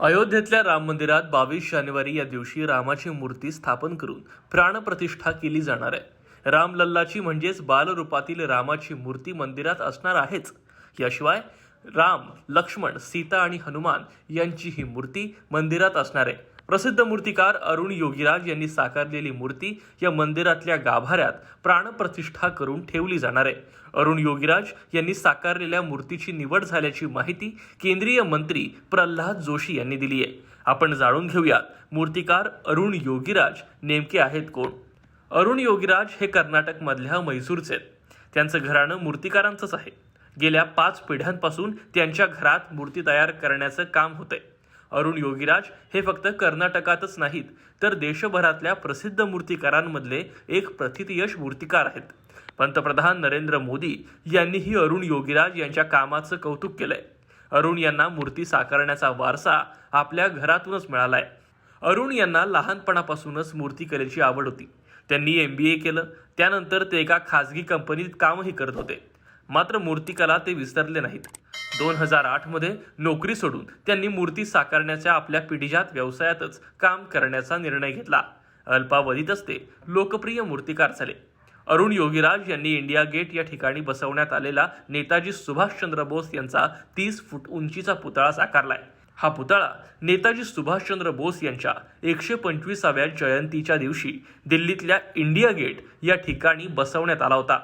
अयोध्येतल्या राम मंदिरात बावीस जानेवारी या दिवशी रामाची मूर्ती स्थापन करून प्राणप्रतिष्ठा केली जाणार आहे. रामलल्लाची म्हणजेच बालरूपातील रामाची मूर्ती मंदिरात असणार आहेच. याशिवाय राम लक्ष्मण सीता आणि हनुमान यांची ही मूर्ती मंदिरात असणार आहे. प्रसिद्ध मूर्तिकार अरुण योगीराज यांनी साकारलेली मूर्ती या मंदिरातल्या गाभाऱ्यात प्राणप्रतिष्ठा करून ठेवली जाणार आहे. अरुण योगीराज यांनी साकारलेल्या मूर्तीची निवड झाल्याची माहिती केंद्रीय मंत्री प्रल्हाद जोशी यांनी दिली आहे. आपण जाणून घेऊयात मूर्तिकार अरुण योगीराज नेमके आहेत कोण? अरुण योगीराज हे कर्नाटकमधल्या मैसूरचे आहेत. त्यांचं घराणं मूर्तिकारांचंच आहे. गेल्या पाच पिढ्यांपासून त्यांच्या घरात मूर्ती तयार करण्याचं काम होतंय. अरुण योगीराज हे फक्त कर्नाटकातच नाहीत तर देशभरातल्या प्रसिद्ध मूर्तिकारांमधले एक प्रथितयश मूर्तिकार आहेत. पंतप्रधान नरेंद्र मोदी यांनीही अरुण योगीराज यांच्या कामाचं कौतुक केलंय. अरुण यांना मूर्ती साकारण्याचा वारसा आपल्या घरातूनच मिळालाय. अरुण यांना लहानपणापासूनच मूर्तिकलेची आवड होती. त्यांनी एम बी ए केलं त्यानंतर ते एका खाजगी कंपनीत कामही करत होते. मात्र मूर्तिकला ते विसरले नाहीत. दोन हजार आठमध्ये नोकरी सोडून त्यांनी मूर्ती साकारण्याच्या आपल्या पिढीजात व्यवसायातच काम करण्याचा निर्णय घेतला. अल्पावधीतच ते लोकप्रिय मूर्तिकार झाले. अरुण योगीराज यांनी इंडिया गेट या ठिकाणी बसवण्यात आलेला नेताजी सुभाषचंद्र बोस यांचा तीस फूट उंचीचा पुतळा साकारलाय. हा पुतळा नेताजी सुभाषचंद्र बोस यांच्या एकशे पंचवीसाव्या जयंतीच्या दिवशी दिल्लीतल्या इंडिया गेट या ठिकाणी बसवण्यात आला होता.